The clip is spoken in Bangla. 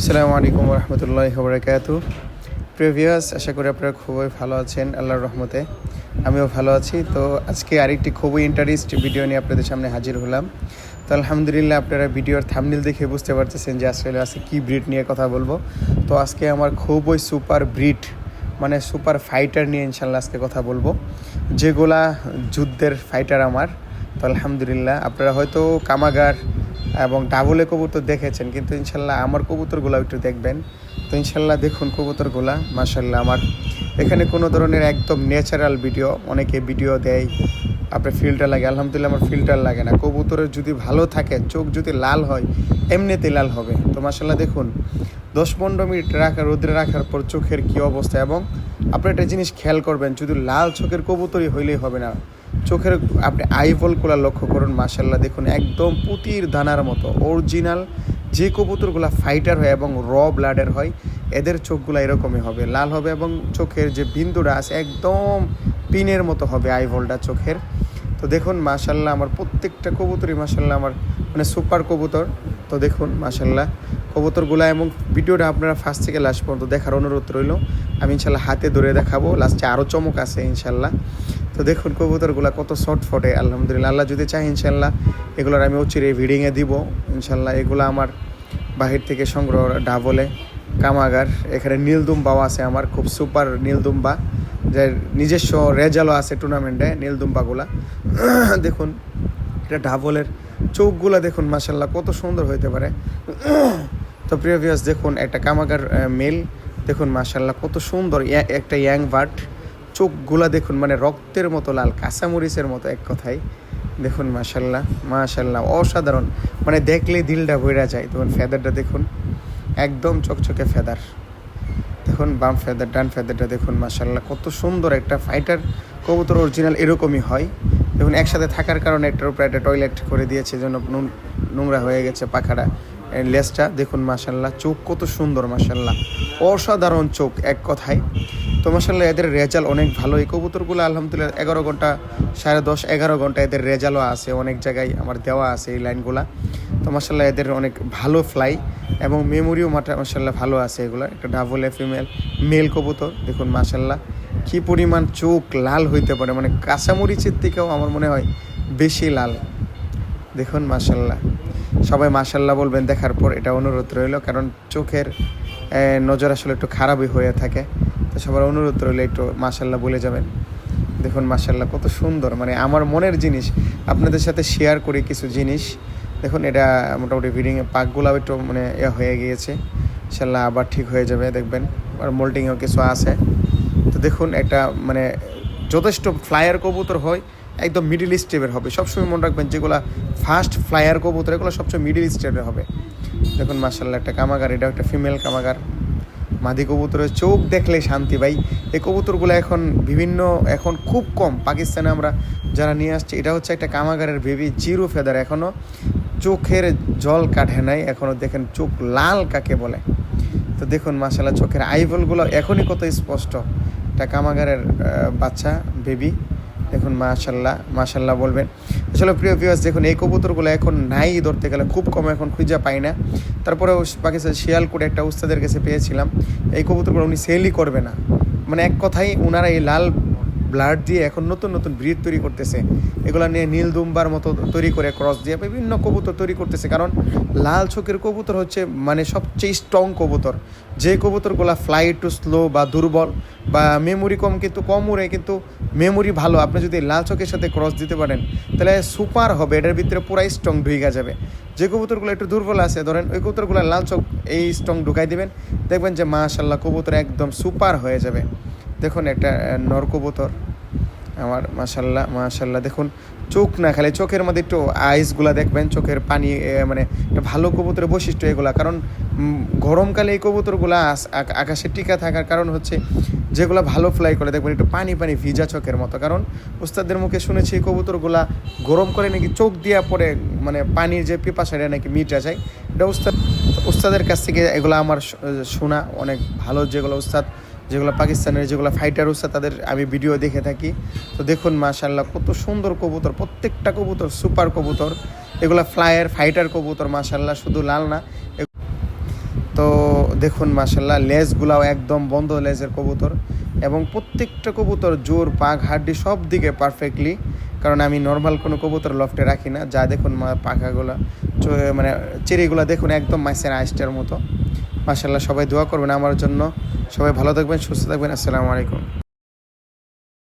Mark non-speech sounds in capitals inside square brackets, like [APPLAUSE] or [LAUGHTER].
আসসালামু আলাইকুম রহমতুল্লাহ বরকাত প্রিভিয়াস আশা করি আপনারা খুবই ভালো আছেন আল্লাহর রহমতে। আমিও ভালো আছি। তো আজকে আরেকটি খুবই ইন্টারেস্ট ভিডিও নিয়ে আপনাদের সামনে হাজির হলাম। তো আলহামদুলিল্লাহ আপনারা ভিডিওর থামনিল দেখে বুঝতে পারতেছেন যে আসলে আজকে কী ব্রিড নিয়ে কথা বলব। তো আজকে আমার খুবই সুপার ব্রিড মানে সুপার ফাইটার নিয়ে ইনশাল্লাহ আজকে কথা বলব। যেগুলা যুদ্ধের ফাইটার আমার। তো আলহামদুলিল্লাহ, আপনারা হয়তো কামাগার এবং ডাবলে কবুতর দেখেছেন, কিন্তু ইনশাল্লাহ আমার কবুতরগুলো একটু দেখবেন। তো ইনশাল্লাহ দেখুন কবুতরগুলা মাশাল্লাহ আমার। এখানে কোনো ধরনের একদম ন্যাচারাল ভিডিও অনেকে ভিডিও দেয়, আপনার ফিল্টার লাগে, আলহামদুলিল্লাহ আমার ফিল্টার লাগে না। কবুতরের যদি ভালো থাকে, চোখ যদি লাল হয়, এমনিতে লাল হবে। তো মাশাল্লাহ দেখুন দশ পনেরো মিনিট রাখা রোদ্রে রাখার পর চোখের কী অবস্থা এবং আপনি একটা জিনিস খেয়াল করবেন শুধু লাল চোখের কবুতরই হইলেই হবে না। চোখের আপনি আইবলগুলো লক্ষ্য করুন মাসাল্লাহ দেখুন, একদম পুতির দানার মতো অরিজিনাল যে কবুতরগুলো ফাইটার হয় এবং র ব্লাডের হয়, এদের চোখগুলো এরকমই হবে, লাল হবে এবং চোখের যে বিন্দুটা আছে একদম পিনের মতো হবে আইবলটা চোখের। তো দেখুন মাশাল্লাহ আমার প্রত্যেকটা কবুতরই মাশাল্লাহ আমার মানে সুপার কবুতর। তো দেখুন মাশাল্লাহ কবুতরগুলো এবং ভিডিওটা আপনারা ফার্স্ট থেকে লাস্ট পর্যন্ত দেখার অনুরোধ রইল। আমি ইনশাল্লাহ হাতে ধরে দেখাবো লাস্টে আরও চমক আছে ইনশাল্লাহ তো দেখুন, কবুতরগুলো কত শর্ট ফটে আলহামদুলিল্লাহ। আল্লাহ যদি চাই ইনশাল্লাহ এগুলোর আমি অচিরে ভিডিংয়ে দিব। ইনশাল্লাহ এগুলো আমার বাহির থেকে সংগ্রহ ডাবলে, কামাগার, এখানে নীলদুম্বাও আছে আমার, খুব সুপার নীলদুম্বা, যার নিজস্ব রেজালও আছে টুর্নামেন্টে নীলদুম্বাগুলা। [CLEARS THROAT] দেখুন, এটা ডাবলের চোখগুলা দেখুন মাসাল্লাহ কত সুন্দর হইতে পারে। [CLEARS THROAT] তো প্রিয় প্রিভিয়াস দেখুন, একটা কামাগার মেল দেখুন মাসাল্লাহ কত সুন্দর একটা ইয়াং বার্ড চোখগুলা দেখুন মানে রক্তের মতো লাল, কাঁচামরিচের মতো এক কথায়। দেখুন, মাশাল্লাহ মাশাল্লাহ, অসাধারণ। মানে দেখলেই দিলটা ভইরা যায়। তখন ফেদারটা দেখুন, একদম চকচকে ফেদার। দেখুন, বাম ফেদার, ডান ফেদারটা দেখুন, মাশাল্লাহ, কত সুন্দর একটা ফাইটার কবুতর অরিজিনাল এরকমই হয়। দেখুন, একসাথে থাকার কারণে একটার উপরে একটা টয়লেট করে দিয়েছে, যেন নোংরা হয়ে গেছে পাখাটা লেজটা। দেখুন, মাশাল্লাহ, চোখ কত সুন্দর, মাশাল্লাহ। অসাধারণ চোখ, এক কথায়। তো মাসাল্লাহ এদের রেজাল্ট অনেক ভালো। এই কবুতরগুলো আলহামদুলিল্লাহ এগারো ঘণ্টা, সাড়ে দশ, এগারো ঘণ্টা এদের রেজাল্টও আছে, অনেক জায়গায় আমার দেওয়া আছে এই লাইনগুলা। তো মাসাল্লাহ এদের অনেক ভালো ফ্লাই এবং মেমোরিও মাটা মাসাল্লাহ ভালো আছে এগুলো। একটা ডাবল ফিমেল, মেল কবুতর, দেখুন মাসাল্লাহ কি পরিমাণ চোখ লাল হইতে পারে মানে কাঁচামরিচের থেকেও আমার মনে হয় বেশি লাল। দেখুন মাসাল্লাহ সবাই মাসাল্লাহ বলবেন, দেখার পর এটা অনুরোধ রইল, কারণ চোখের নজর আসলে একটু খারাপই হয়ে থাকে। তো সবার অনুরোধ রইলে একটু মাসাল্লাহ বলে যাবেন। দেখুন মাসাল্লাহ কত সুন্দর মানে আমার মনের জিনিস, আপনাদের সাথে শেয়ার করি কিছু জিনিস। দেখুন এটা মোটামুটি ভিডিংয়ে পাকগুলাও একটু মানে এ হয়ে গিয়েছে। ইনশাল্লাহ আবার ঠিক হয়ে যাবে, দেখবেন। আর মোল্টিংয়েও কিছু আছে। তো দেখুন একটা মানে যথেষ্ট ফ্লায়ার কবুতর হয়, একদম মিডিল স্টেপের হবে। সবসময় মনে রাখবেন যেগুলো ফার্স্ট ফ্লায়ার কবুতর, এগুলো সবসময় মিডিল স্টেপের হবে। দেখুন মার্শাল্লাহ একটা কামাগার, এটাও একটা ফিমেল কামাগার। মাদি কবুতরের চোখ দেখলে শান্তি ভাই। এই কবুতরগুলো এখন বিভিন্ন, এখন খুব কম। পাকিস্তানে আমরা যারা নিয়ে আসছি, এটা হচ্ছে একটা কামাগারের বেবি জিরো ফেদার এখনও চোখের জল কাটে নাই এখনও দেখেন চোখ লাল কাকে বলে। তো দেখুন মাসাল্লাহ চোখের আইবলগুলো এখনই কত স্পষ্ট। এটা কামাগারের বাচ্চা বেবি দেখুন, মাশাল্লাহ মাশাল্লাহ বলবেন। আসলে প্রিয় ভিউয়ার্স দেখুন, এই কবুতরগুলো এখন নাই ধরতে গেলে, খুব কম এখন খুঁজে পাই না। তারপরে পাকিস্তান শিয়াল করে একটা উস্তাদের কাছে পেয়েছিলাম। এই কবুতরগুলো উনি সেলই করবে না। মানে এক কথাই ওনারা এই লাল ব্লাড দিয়ে এখন নতুন নতুন ব্রিড তৈরি করতেছে। এগুলো নিয়ে নীল দুম্বার মতো তৈরি করে ক্রস দিয়ে বিভিন্ন কবুতর তৈরি করতেছে। কারণ লাল চোখের কবুতর হচ্ছে মানে সবচেয়ে স্ট্রং কবুতর। যে কবুতরগুলো ফ্লাই টু স্লো বা দুর্বল বা মেমোরি কম কিন্তু কম উড়ে, কিন্তু মেমোরি ভালো। আপনি যদি লাল চোখের সাথে ক্রস দিতে পারেন, তাহলে সুপার হবে। এটার ভিতরে পুরাই স্ট্রং ঢুইকা যাবে। যে কবুতরগুলো একটু দুর্বল আছে, ধরেন ওই কবুতরগুলো লাল চোখ এই স্ট্রং ঢুকাই দিবেন, দেখবেন যে মাশাল্লাহ কবুতর একদম সুপার হয়ে যাবে। দেখুন একটা আহ, নর আমার মাশাল্লাহ মাশাল্লাহ দেখুন চোখ না খালি চোখের মধ্যে একটু আইসগুলা দেখবেন চোখের পানি মানে একটা ভালো কবুতরের বৈশিষ্ট্য এগুলা। কারণ গরমকালে এই কবুতরগুলা আকাশে টিকা থাকার কারণ হচ্ছে যেগুলো ভালো ফ্লাই করে দেখবেন একটু পানি পানি ভিজা চোখের মতো। কারণ উস্তাদের মুখে শুনেছি এই কবুতরগুলা গরম করে নাকি চোখ দিয়া পরে মানে পানির যে পিপাসাটা নাকি মিটা যায় এটা উস্তাদ উস্তাদের কাছ থেকে এগুলো আমার শোনা অনেক ভালো যেগুলো উস্তাদ যেগুলো পাকিস্তানের যেগুলো ফাইটার উস্তাদ তাদের আমি ভিডিও দেখে থাকি। তো দেখুন মাশাল্লাহ কত সুন্দর কবুতর, প্রত্যেকটা কবুতর সুপার কবুতর। এগুলো ফ্লায়ার ফাইটার কবুতর মাশাল্লাহ শুধু লাল না। তো দেখুন মাসাল্লাহ লেজগুলাও একদম বন্ধ লেজের কবুতর এবং প্রত্যেকটা কবুতর জোর, পাক, হাড্ডি সব দিকে পারফেক্টলি কারণ আমি নর্মাল কোনো কবুতর লফটে রাখি না। যা দেখুন পাখাগুলো মানে চেরিগুলো দেখুন একদম মাইসের আইসটার মতো। মাসাল্লাহ সবাই দোয়া করবেন আমার জন্য। সবাই ভালো থাকবেন সুস্থ থাকবেন আসসালামু আলাইকুম।